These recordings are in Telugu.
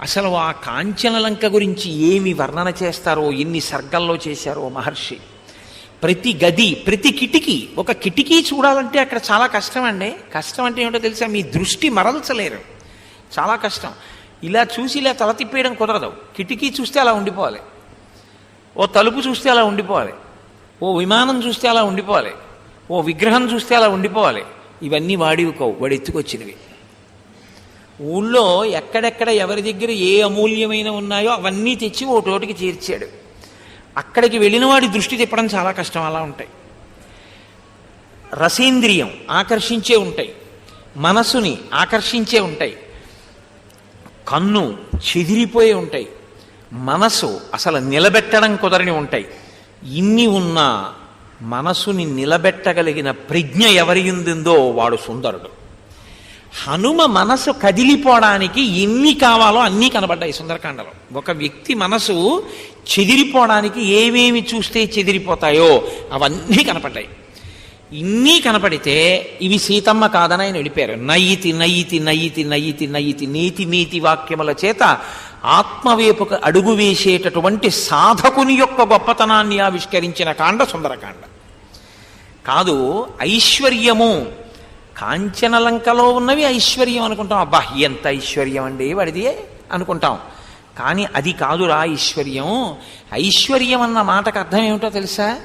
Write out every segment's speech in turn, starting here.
అసలు ఆ కాంచనలంక గురించి ఏమి వర్ణన చేస్తారో ఎన్ని సర్గల్లో చేశారో మహర్షి. ప్రతి గది ప్రతి కిటికీ ఒక కిటికీ చూడాలంటే అక్కడ చాలా కష్టం అండి కష్టం అంటే ఏమిటో తెలుసా? మీ దృష్టి మరల్చలేరు. చాలా కష్టం. ఇలా చూసి ఇలా తల తిప్పేయడం కుదరదు. కిటికీ చూస్తే అలా ఉండిపోవాలి. ఓ తలుపు చూస్తే అలా ఉండిపోవాలి. ఓ విమానం చూస్తే అలా ఉండిపోవాలి. ఓ విగ్రహం చూస్తే అలా ఉండిపోవాలి. ఇవన్నీ వాడివి కోవు వాడు ఎత్తుకొచ్చినవి. ఊళ్ళో ఎక్కడెక్కడ ఎవరి దగ్గర ఏ అమూల్యమైన ఉన్నాయో అవన్నీ తెచ్చి ఓ తోటికి చేర్చాడు. అక్కడికి వెళ్ళిన వాడి దృష్టి తిప్పడం చాలా కష్టం అలా ఉంటాయి. రసేంద్రియం ఆకర్షించే ఉంటాయి. మనసుని ఆకర్షించే ఉంటాయి. కన్ను చెదిరిపోయి ఉంటాయి. మనసు అసలు నిలబెట్టడం కుదరని ఉంటాయి. ఇన్ని ఉన్నా మనసుని నిలబెట్టగలిగిన ప్రజ్ఞ ఎవరి ఉందిందో వాడు సుందరుడు. హనుమ మనసు కదిలిపోవడానికి ఎన్ని కావాలో అన్నీ కనబడ్డాయి సుందరకాండలో. ఒక వ్యక్తి మనసు చెదిరిపోవడానికి ఏమేమి చూస్తే చెదిరిపోతాయో అవన్నీ కనపడ్డాయి. ఇన్ని కనపడితే ఇవి సీతమ్మ కాదని ఆయన వెళ్ళిపోయారు. నయ్యితి నయ్యితి నయ్యితి నయ్యితి నయ్యితి నీతి నీతి వాక్యముల చేత ఆత్మవేపుకు అడుగు వేసేటటువంటి సాధకుని యొక్క గొప్పతనాన్ని ఆవిష్కరించిన కాండ సుందరకాండ. కాదు ఐశ్వర్యము కాంచనలంకలో ఉన్నవి ఐశ్వర్యం అనుకుంటాం. అబ్బా ఎంత ఐశ్వర్యం అండి వాడిది అనుకుంటాం. కానీ అది కాదురా ఐశ్వర్యం. ఐశ్వర్యం అన్న మాటకు అర్థం ఏమిటో తెలుసా?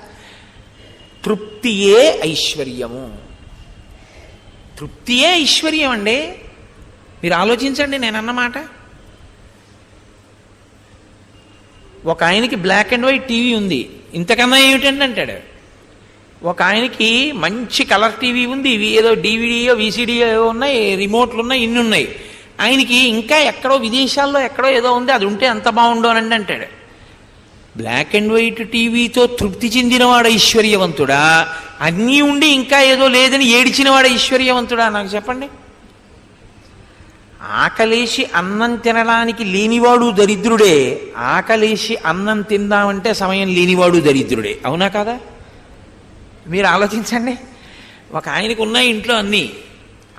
తృప్తియే ఐశ్వర్యము. తృప్తియే ఐశ్వర్యం అండి. మీరు ఆలోచించండి నేను అన్నమాట ఒక ఆయనకి బ్లాక్ అండ్ వైట్ టీవీ ఉంది. ఇంతకన్నా ఏమిటండి అంటాడు? ఒక ఆయనకి మంచి కలర్ టీవీ ఉంది ఇవి ఏదో డివిడియో విసిడియో ఏవో ఉన్నాయి రిమోట్లు ఉన్నాయి ఇన్ని ఉన్నాయి ఆయనకి ఇంకా ఎక్కడో విదేశాల్లో ఎక్కడో ఏదో ఉంది అది ఉంటే ఎంత అని అంటాడు. బ్లాక్ అండ్ వైట్ టీవీతో తృప్తి చెందినవాడు ఐశ్వర్యవంతుడా? అన్నీ ఉండి ఇంకా ఏదో లేదని ఏడిచినవాడు ఐశ్వర్యవంతుడా? నాకు చెప్పండి. ఆకలేసి అన్నం తినడానికి లేనివాడు దరిద్రుడే ఆకలేసి అన్నం తిందామంటే సమయం లేనివాడు దరిద్రుడే. అవునా కదా? మీరు ఆలోచించండి. ఒక ఆయనకు ఉన్నాయి ఇంట్లో అన్నీ.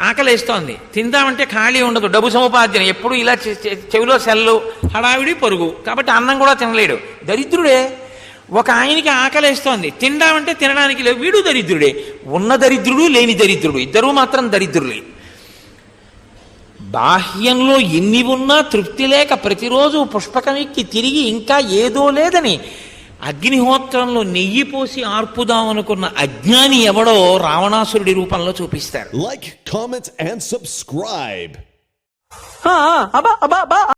ఆకలేస్తోంది. తిందామంటే ఖాళీ ఉండదు. డబ్బు సముపార్జన. ఎప్పుడు ఇలా చెవిలో సెల్లు హడావిడి పొరుగు. కాబట్టి అన్నం కూడా తినలేడు. దరిద్రుడే. ఒక ఆయనకి ఆకలేస్తోంది. తిందామంటే తినడానికి లేవు వీడు దరిద్రుడే. ఉన్న దరిద్రుడు లేని దరిద్రుడు. ఇద్దరూ మాత్రం దరిద్రులే. బాహ్యంలో ఎన్ని ఉన్నా తృప్తి లేక ప్రతిరోజు పుష్పకం ఎక్కి తిరిగి ఇంకా ఏదో లేదని అగ్నిహోత్రంలో నెయ్యి పోసి ఆర్పుదామనుకున్న అజ్ఞాని ఎవడో రావణాసురుడి రూపంలో చూపిస్తారు Like, comment, and subscribe. అబ్బా అబ్బా అబ్బా